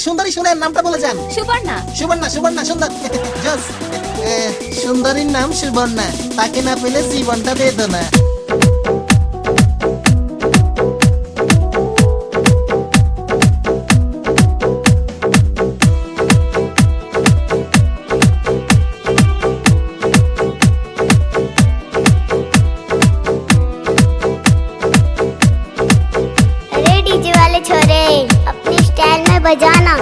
সুন্দরী শুনেন নামটা বলে যান। সুবর্ণা। সুবর্ণা সুবর্ণা সুন্দর। জস সুন্দরীর নাম সুবর্ণা। তাকে না পেলে জীবনটা বেদনা। छोरे बजाना।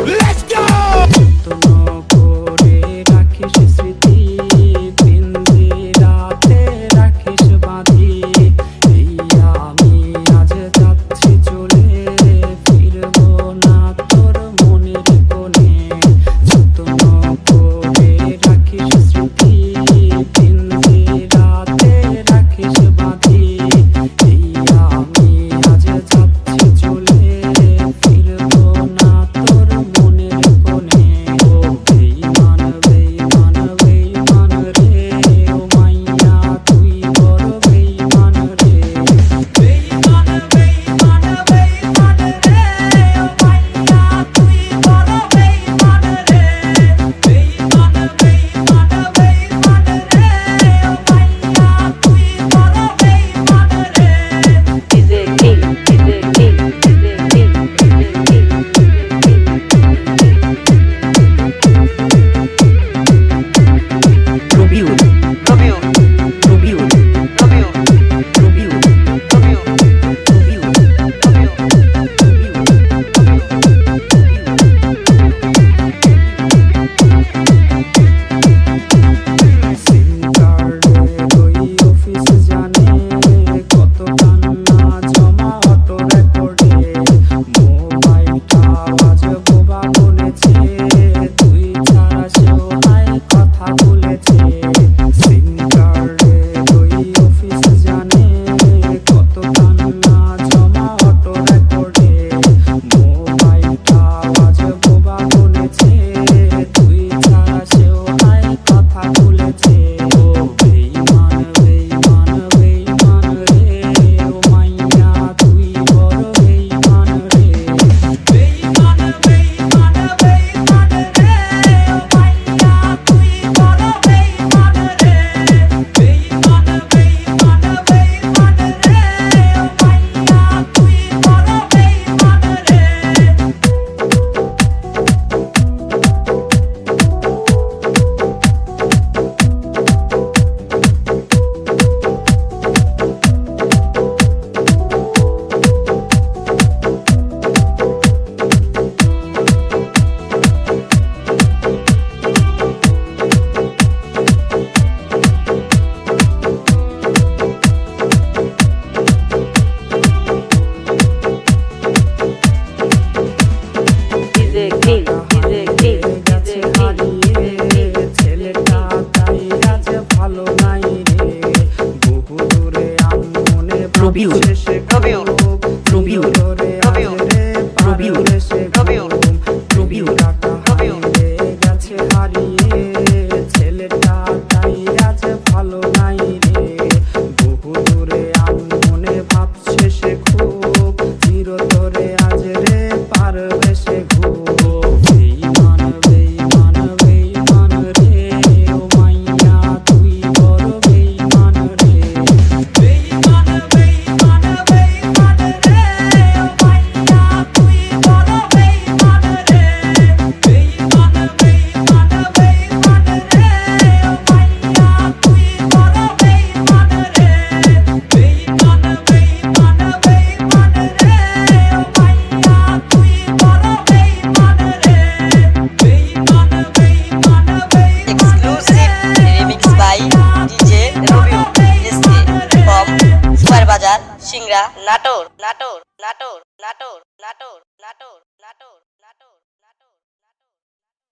কবিউল কবিউল সিংড়া নাটোর নাটোর নাটোর নাটোর নাটোর নাটোর নাটোর নাটোর নাটোর।